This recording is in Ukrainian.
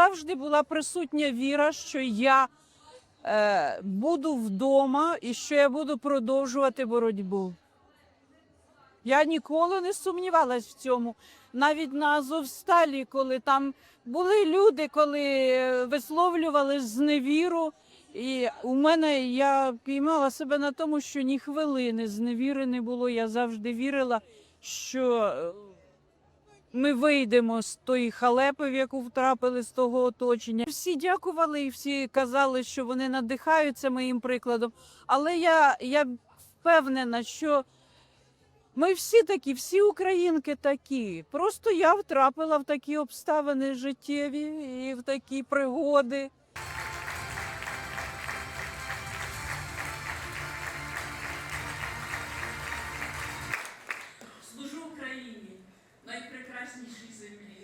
завжди була присутня віра, що я е, буду вдома і що я буду продовжувати боротьбу. Я ніколи не сумнівалась в цьому. Навіть на Азовсталі, коли там були люди, коли е, висловлювали зневіру. І у мене я піймала себе на тому, що ні хвилини зневіри не було. Я завжди вірила, що е, ми вийдемо з тої халепи, в яку втрапили з того оточення. Всі дякували і всі казали, що вони надихаються моїм прикладом. Але я, я впевнена, що ми всі такі, всі українки такі. Просто я втрапила в такі обставини життєві і в такі пригоди. Служу Україні, землі.